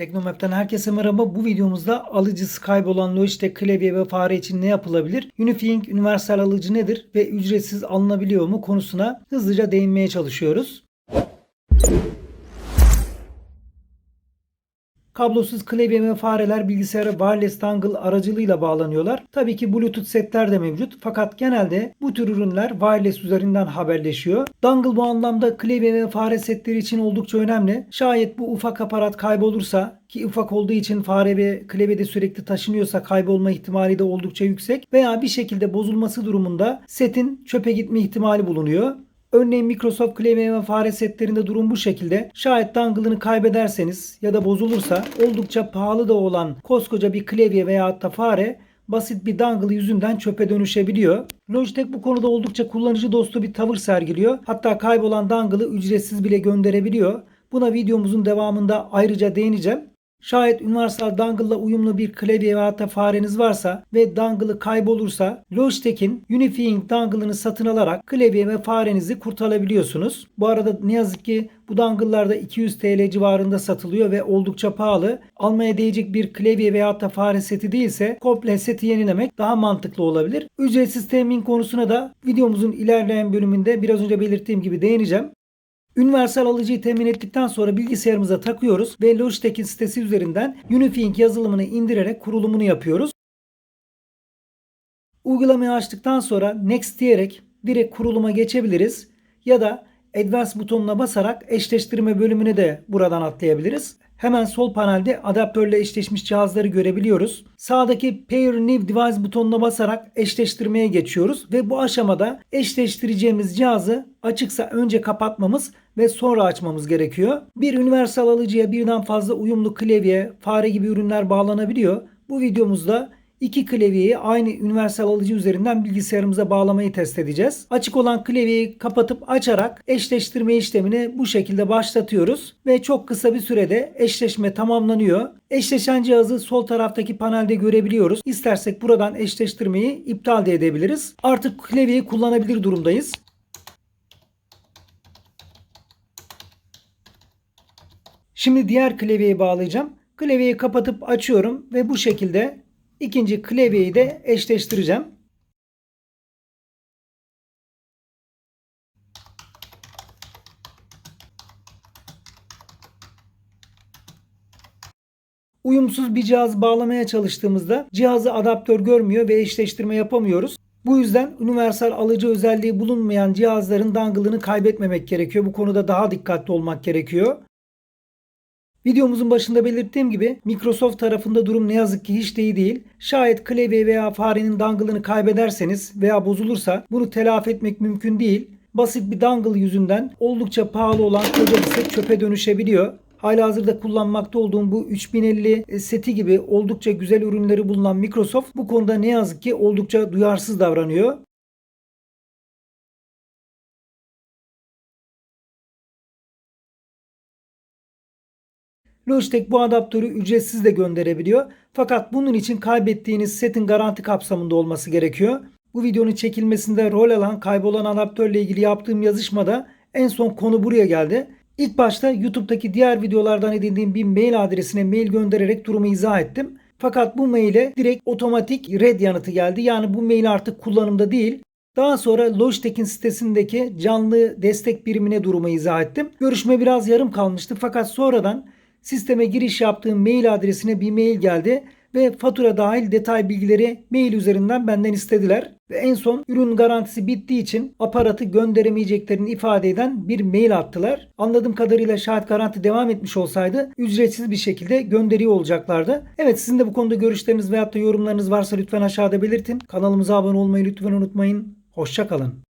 Teknomap'ten herkese merhaba. Bu videomuzda alıcısı kaybolan Logitech klavye ve fare için ne yapılabilir? Unifying universal alıcı nedir ve ücretsiz alınabiliyor mu konusuna hızlıca değinmeye çalışıyoruz. Kablosuz klavye ve fareler bilgisayara wireless dongle aracılığıyla bağlanıyorlar. Tabii ki Bluetooth setler de mevcut fakat genelde bu tür ürünler wireless üzerinden haberleşiyor. Dongle bu anlamda klavye ve fare setleri için oldukça önemli. Şayet bu ufak aparat kaybolursa ki ufak olduğu için fare ve klavyede sürekli taşınıyorsa kaybolma ihtimali de oldukça yüksek veya bir şekilde bozulması durumunda setin çöpe gitme ihtimali bulunuyor. Örneğin Microsoft klavye ve fare setlerinde durum bu şekilde. Şayet dongle'ını kaybederseniz ya da bozulursa oldukça pahalı da olan koskoca bir klavye veya da fare basit bir dongle yüzünden çöpe dönüşebiliyor. Logitech bu konuda oldukça kullanıcı dostu bir tavır sergiliyor. Hatta kaybolan dongle'ı ücretsiz bile gönderebiliyor. Buna videomuzun devamında ayrıca değineceğim. Şayet Universal Dongle ile uyumlu bir klavye veya da fareniz varsa ve dongle'ı kaybolursa Logitech'in Unifying dongle'ını satın alarak klavye ve farenizi kurtarabiliyorsunuz. Bu arada ne yazık ki bu dongle'lar da 200 TL civarında satılıyor ve oldukça pahalı. Almaya değecek bir klavye veya da fare seti değilse komple seti yenilemek daha mantıklı olabilir. Ücretsiz temin konusuna da videomuzun ilerleyen bölümünde biraz önce belirttiğim gibi değineceğim. Universal alıcıyı temin ettikten sonra bilgisayarımıza takıyoruz ve Logitech'in sitesi üzerinden Unifying yazılımını indirerek kurulumunu yapıyoruz. Uygulamayı açtıktan sonra Next diyerek direkt kuruluma geçebiliriz ya da Advanced butonuna basarak eşleştirme bölümünü de buradan atlayabiliriz. Hemen sol panelde adaptörle eşleşmiş cihazları görebiliyoruz. Sağdaki Pair New Device butonuna basarak eşleştirmeye geçiyoruz ve bu aşamada eşleştireceğimiz cihazı açıksa önce kapatmamız ve sonra açmamız gerekiyor. Bir universal alıcıya birden fazla uyumlu klavye, fare gibi ürünler bağlanabiliyor. Bu videomuzda iki klavyeyi aynı universal alıcı üzerinden bilgisayarımıza bağlamayı test edeceğiz. Açık olan klavyeyi kapatıp açarak eşleştirme işlemini bu şekilde başlatıyoruz ve çok kısa bir sürede eşleşme tamamlanıyor. Eşleşen cihazı sol taraftaki panelde görebiliyoruz. İstersek buradan eşleştirmeyi iptal de edebiliriz. Artık klavyeyi kullanabilir durumdayız. Şimdi diğer klavyeyi bağlayacağım. Klavyeyi kapatıp açıyorum ve bu şekilde ikinci klavyeyi de eşleştireceğim. Uyumsuz bir cihaz bağlamaya çalıştığımızda cihazı adaptör görmüyor ve eşleştirme yapamıyoruz. Bu yüzden universal alıcı özelliği bulunmayan cihazların dongle'ını kaybetmemek gerekiyor. Bu konuda daha dikkatli olmak gerekiyor. Videomuzun başında belirttiğim gibi Microsoft tarafında durum ne yazık ki hiç de iyi değil. Şayet klavye veya farenin dongle'ını kaybederseniz veya bozulursa bunu telafi etmek mümkün değil. Basit bir dongle yüzünden oldukça pahalı olan koca bir set çöpe dönüşebiliyor. Halihazırda kullanmakta olduğum bu 3050 seti gibi oldukça güzel ürünleri bulunan Microsoft bu konuda ne yazık ki oldukça duyarsız davranıyor. Logitech bu adaptörü ücretsiz de gönderebiliyor. Fakat bunun için kaybettiğiniz setin garanti kapsamında olması gerekiyor. Bu videonun çekilmesinde rol alan kaybolan adaptörle ilgili yaptığım yazışmada en son konu buraya geldi. İlk başta YouTube'daki diğer videolardan edindiğim bir mail adresine mail göndererek durumu izah ettim. Fakat bu maile direkt otomatik red yanıtı geldi. Yani bu mail artık kullanımda değil. Daha sonra Logitech'in sitesindeki canlı destek birimine durumu izah ettim. Görüşme biraz yarım kalmıştı fakat sonradan sisteme giriş yaptığım mail adresine bir mail geldi ve fatura dahil detay bilgileri mail üzerinden benden istediler. Ve en son ürün garantisi bittiği için aparatı gönderemeyeceklerini ifade eden bir mail attılar. Anladığım kadarıyla şahit garanti devam etmiş olsaydı ücretsiz bir şekilde gönderiyor olacaklardı. Evet sizin de bu konuda görüşleriniz veyahut da yorumlarınız varsa lütfen aşağıda belirtin. Kanalımıza abone olmayı lütfen unutmayın. Hoşçakalın.